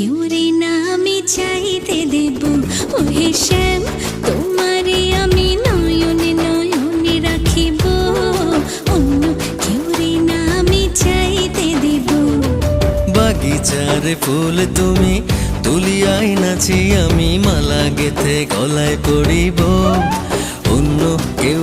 কেউ না আমি চাইতে দেব। ওহে শ্যাম, তোমারে আমি নয়নে নয়নে রাখিব। অন্য কেউ না আমি চাইতে দেব। বাগিচার ফুল তুমি তুলিয়াই নাচি, আমি মালা গেথে গলায় পড়িব। অন্য কেউ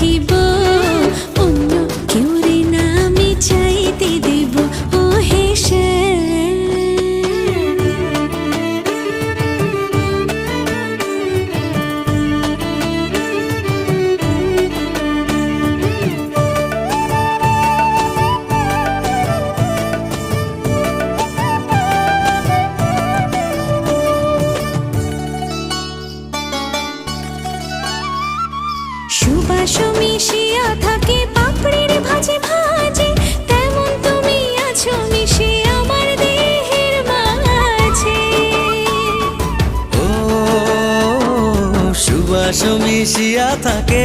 নয়নে সুবাস মিশিয়া থাকে পাপড়ির ভাজে ভাজে। তেমন তুমি আছো মিশে আমার দেহের মাঝে। ও সুবাস মিশিয়া থাকে